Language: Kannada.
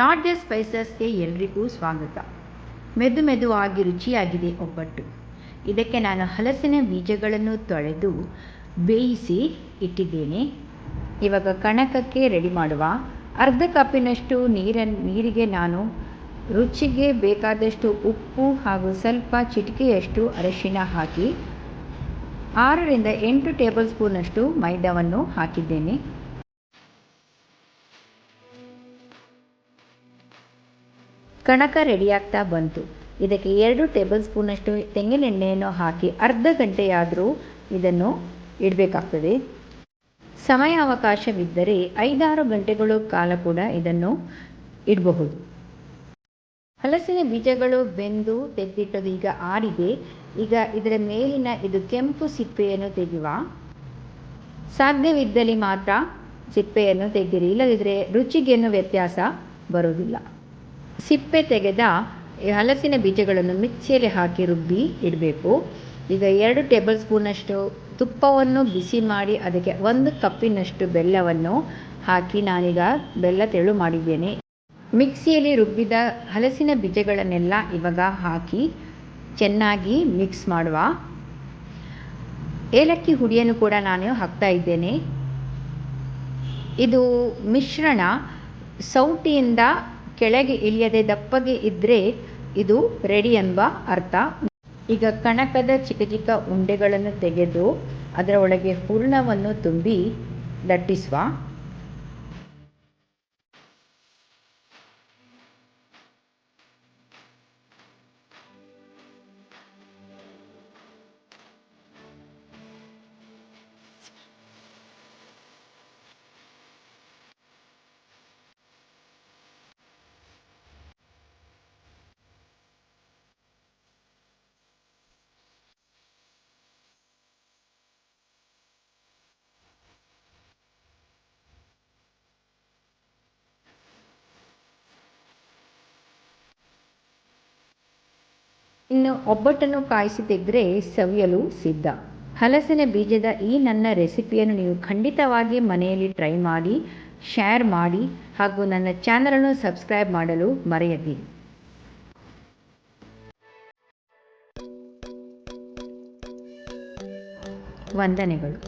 ನಾಟ್ ದ ಸ್ಪೈಸಸ್ಗೆ ಎಲ್ರಿಗೂ ಸ್ವಾಗತ. ಮೆದು ಮೆದುವಾಗಿ ರುಚಿಯಾಗಿದೆ ಒಬ್ಬಟ್ಟು. ಇದಕ್ಕೆ ನಾನು ಹಲಸಿನ ಬೀಜಗಳನ್ನು ತೊಳೆದು ಬೇಯಿಸಿ ಇಟ್ಟಿದ್ದೇನೆ. ಇವಾಗ ಕಣಕಕ್ಕೆ ರೆಡಿ ಮಾಡುವ ಅರ್ಧ ಕಪ್ಪಿನಷ್ಟು ನೀರನ್ನು ನೀರಿಗೆ ನಾನು ರುಚಿಗೆ ಬೇಕಾದಷ್ಟು ಉಪ್ಪು ಹಾಗೂ ಸ್ವಲ್ಪ ಚಿಟಿಕೆಯಷ್ಟು ಅರಶಿನ ಹಾಕಿ ಆರರಿಂದ ಎಂಟು ಟೇಬಲ್ ಸ್ಪೂನಷ್ಟು ಮೈದಾವನ್ನು ಹಾಕಿದ್ದೇನೆ. ಕಣಕ ರೆಡಿಯಾಗ್ತಾ ಬಂತು. ಇದಕ್ಕೆ ಎರಡು ಟೇಬಲ್ ಸ್ಪೂನಷ್ಟು ತೆಂಗಿನೆಣ್ಣೆಯನ್ನು ಹಾಕಿ ಅರ್ಧ ಗಂಟೆಯಾದರೂ ಇದನ್ನು ಇಡಬೇಕಾಗ್ತದೆ. ಸಮಯಾವಕಾಶವಿದ್ದರೆ ಐದಾರು ಗಂಟೆಗಳು ಕಾಲ ಕೂಡ ಇದನ್ನು ಇಡಬಹುದು. ಹಲಸಿನ ಬೀಜಗಳು ಬೆಂದು ತೆಗೆದಿಟ್ಟದು ಈಗ ಆರಿದೆ. ಈಗ ಇದರ ಮೇಲಿನ ಇದು ಕೆಂಪು ಸಿಪ್ಪೆಯನ್ನು ತೆಗೆಯುವ ಸಾಧ್ಯವಿದ್ದಲ್ಲಿ ಮಾತ್ರ ಸಿಪ್ಪೆಯನ್ನು ತೆಗೆದಿರಿ. ಇಲ್ಲದಿದ್ದರೆ ರುಚಿಗೇನು ವ್ಯತ್ಯಾಸ ಬರೋದಿಲ್ಲ ಸಿಪ್ಪೆ ತೆಗೆದ ಹಲಸಿನ ಬೀಜಗಳನ್ನು ಮಿಕ್ಸಿಯಲ್ಲಿ ಹಾಕಿ ರುಬ್ಬಿ ಇಡಬೇಕು. ಈಗ ಎರಡು ಟೇಬಲ್ ಸ್ಪೂನಷ್ಟು ತುಪ್ಪವನ್ನು ಬಿಸಿ ಮಾಡಿ ಅದಕ್ಕೆ ಒಂದು ಕಪ್ಪಿನಷ್ಟು ಬೆಲ್ಲವನ್ನು ಹಾಕಿ ನಾನೀಗ ಬೆಲ್ಲ ತೆಳು ಮಾಡಿದ್ದೇನೆ. ಮಿಕ್ಸಿಯಲ್ಲಿ ರುಬ್ಬಿದ ಹಲಸಿನ ಬೀಜಗಳನ್ನೆಲ್ಲ ಇವಾಗ ಹಾಕಿ ಚೆನ್ನಾಗಿ ಮಿಕ್ಸ್ ಮಾಡುವ. ಏಲಕ್ಕಿ ಹುಡಿಯನ್ನು ಕೂಡ ನಾನು ಹಾಕ್ತಾ ಇದ್ದೇನೆ. ಇದು ಮಿಶ್ರಣ ಸೌಟಿಯಿಂದ ಕೆಳಗೆ ಇಳಿಯದೆ ದಪ್ಪಗೆ ಇದ್ದರೆ ಇದು ರೆಡಿ ಎಂಬ ಅರ್ಥ. ಈಗ ಕಣಕದ ಚಿಕ್ಕ ಚಿಕ್ಕ ಉಂಡೆಗಳನ್ನು ತೆಗೆದು ಅದರ ಒಳಗೆ ಹೂರ್ಣವನ್ನು ತುಂಬಿ ಲಟ್ಟಿಸುವ. ಇನ್ನು ಒಬ್ಬಟ್ಟನ್ನು ಕಾಯಿಸಿ ತೆಗೆದ್ರೆ ಸವಿಯಲು ಸಿದ್ಧ. ಹಲಸಿನ ಬೀಜದ ಈ ನನ್ನ ರೆಸಿಪಿಯನ್ನು ನೀವು ಖಂಡಿತವಾಗಿ ಮನೆಯಲ್ಲಿ ಟ್ರೈ ಮಾಡಿ ಶೇರ್ ಮಾಡಿ ಹಾಗೂ ನನ್ನ ಚಾನಲನ್ನು ಸಬ್ಸ್ಕ್ರೈಬ್ ಮಾಡಲು ಮರೆಯದಿರಿ ವಂದನೆಗಳು.